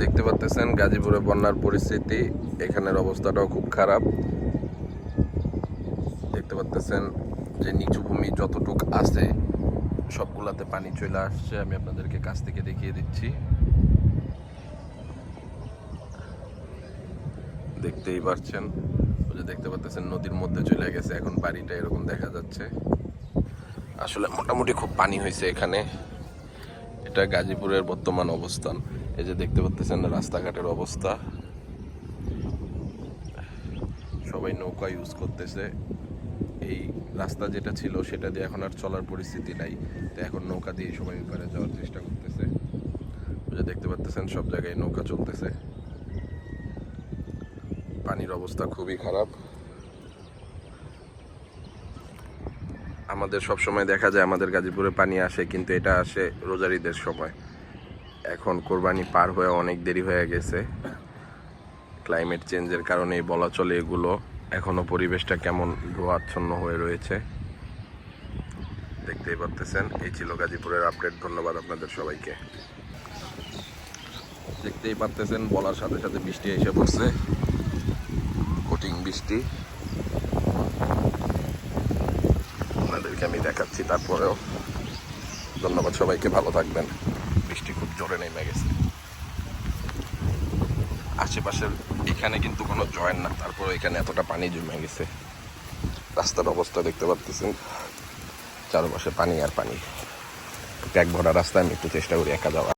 দেখতে পাচ্তেছেন গাজীপুরে বন্যার পরিস্থিতি। এখানের অবস্থাটাও খুব খারাপ। দেখতে পাচ্তেছেন যে নিচু ভূমি যতটুক আছে, সবগুলাতে পানি চলে আসছে। আমি আপনাদেরকে কাছ থেকে দেখিয়ে দিচ্ছি। দেখতেই পারছেন যে দেখতে পাচ্তেছেন নদীর মধ্যে চলে গেছে। এখন বাড়িটা এরকম দেখা যাচ্ছে। আসলে মোটামুটি খুব পানি হয়েছে এখানে। এটা গাজীপুরের বর্তমান অবস্থান। এই যে দেখতে পাচ্ছেন রাস্তাঘাটের অবস্থা। সবাই নৌকা ইউজ করতেছে। এই রাস্তা যেটা ছিল সেটা দিয়ে এখন আর চলার পরিস্থিতি নাই। তো এখন নৌকা দিয়ে সবাই পারে যাওয়ার চেষ্টা করতেছে। যে দেখতে পাচ্ছেন সব জায়গায় নৌকা চলতেছে। পানির অবস্থা খুবই খারাপ। আমাদের সব সময় দেখা যায় আমাদের গাজীপুরে পানি আসে, কিন্তু এটা আসে রোজারিদের সময়। এখন কোরবানি পার হয়ে অনেক দেরি হয়ে গেছে। ক্লাইমেট চেঞ্জের কারণেই বলা চলে এগুলো। এখনও পরিবেশটা কেমন ধোয়াচ্ছন্ন হয়ে রয়েছে। দেখতেই পারতেছেন, এই ছিল গাজীপুরের আপডেট ধন্যবাদ আপনাদের সবাইকে। দেখতেই পারতেছেন, বলার সাথে সাথে বৃষ্টি এসে পড়ছে। কঠিন বৃষ্টি। আপনাদেরকে আমি দেখাচ্ছি তারপরেও। ধন্যবাদ সবাইকে, ভালো থাকবেন। বৃষ্টি খুব জোরে নেমে গেছে। আশেপাশের এখানে কিন্তু কোনো জয়েন না তারপরে এখানে এতটা পানি জমে গেছে। রাস্তার অবস্থা দেখতে পাচ্ছেন চারপাশে পানি আর পানি। এক ভরা রাস্তায় আমি একটু চেষ্টা করি একা যাওয়া